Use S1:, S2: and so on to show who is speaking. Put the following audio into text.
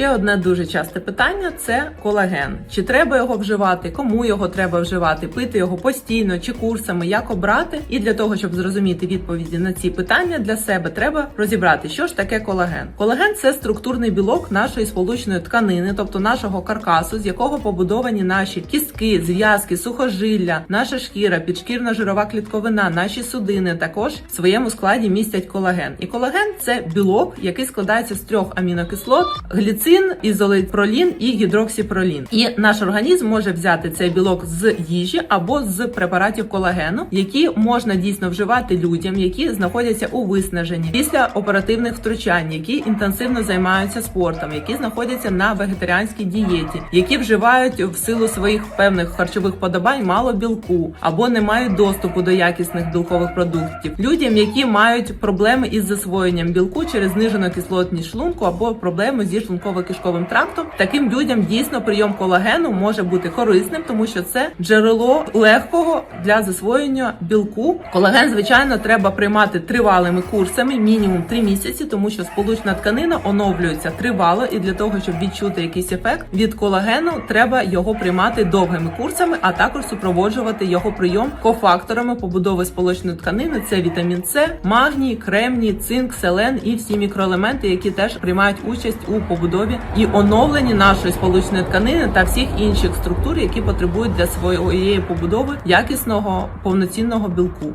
S1: Ще одне дуже часте питання це колаген. Чи треба його вживати, кому його треба вживати, пити його постійно чи курсами, як обрати? І для того, щоб зрозуміти відповіді на ці питання для себе, треба розібрати, що ж таке колаген. Колаген це структурний білок нашої сполучної тканини, тобто нашого каркасу, з якого побудовані наші кістки, зв'язки, сухожилля, наша шкіра, підшкірна жирова клітковина, наші судини також в своєму складі містять колаген. І колаген це білок, який складається з трьох амінокислот: гліцин, ізолейпролін і гідроксіпролін. І наш організм може взяти цей білок з їжі або з препаратів колагену, які можна дійсно вживати людям, які знаходяться у виснаженні після оперативних втручань, які інтенсивно займаються спортом, які знаходяться на вегетаріанській дієті, які вживають в силу своїх певних харчових подобань мало білку або не мають доступу до якісних білкових продуктів. Людям, які мають проблеми із засвоєнням білку через знижену кислотність шлунку або проблеми зі шлунково-кишковим трактом, таким людям дійсно прийом колагену може бути корисним, тому що це джерело легкого для засвоєння білку. Колаген, звичайно, треба приймати тривалими курсами, мінімум 3 місяці, тому що сполучна тканина оновлюється тривало, і для того, щоб відчути якийсь ефект від колагену, треба його приймати довгими курсами, а також супроводжувати його прийом кофакторами побудови сполучної тканини. Це вітамін С, магній, кремній, цинк, селен і всі мікроелементи, які теж приймають участь у побудові і оновлені нашої сполучної тканини та всіх інших структур, які потребують для своєї побудови якісного повноцінного білку.